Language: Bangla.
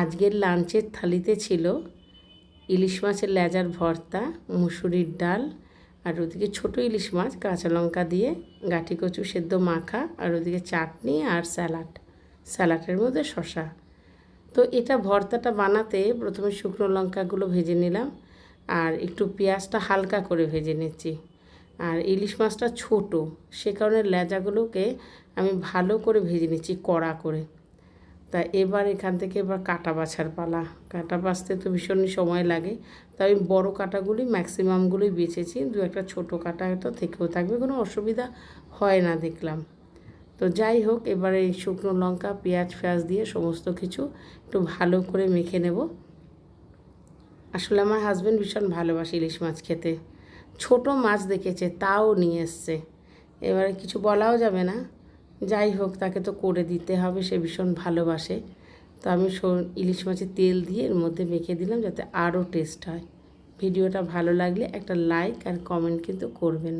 আজকের লাঞ্চের থালিতে ছিল ইলিশ মাছের লেজার ভর্তা, মুসুরির ডাল, আর ওদিকে ছোটো ইলিশ মাছ, কাঁচা লঙ্কা দিয়ে গাঁটি কচু সেদ্ধ মাখা, আর ওদিকে চাটনি আর স্যালাড। স্যালাডের মধ্যে শশা তো এটা ভর্তাটা বানাতে প্রথমে শুকনো লঙ্কাগুলো ভেজে নিলাম, আর একটু পেঁয়াজটা হালকা করে ভেজে নিচ্ছি। আর ইলিশ মাছটা ছোট, সে কারণে লেজাগুলোকে আমি ভালো করে ভেজে নিচ্ছি কড়া করে। তা এবার এখান থেকে এবার কাটা বাছার পালা। কাটা বাছতে তো ভীষণই সময় লাগে। তা আমি বড়ো কাটাগুলি ম্যাক্সিমামগুলোই বেছেছি। দু একটা ছোটো কাটা তো থেকেও থাকবে, কোনো অসুবিধা হয় না দেখলাম। তো যাই হোক, এবারে এই শুকনো লঙ্কা, পেঁয়াজ ফেয়াজ দিয়ে সমস্ত কিছু একটু ভালো করে মেখে নেব। আসলে আমার হাজব্যান্ড ভীষণ ভালোবাসে ইলিশ মাছ খেতে। ছোট মাছ দেখেছে, তাও নিয়ে এসছে। এবারে কিছু বলাও যাবে না। যাই হোক, তাকে তো করে দিতে হবে, সে ভীষণ ভালোবাসে। তো আমি ইলিশ মাছের তেল দিয়ে এর মধ্যে মেখে দিলাম যাতে আরও টেস্ট হয়। ভিডিওটা ভালো লাগলে একটা লাইক আর কমেন্ট কিন্তু করবেন।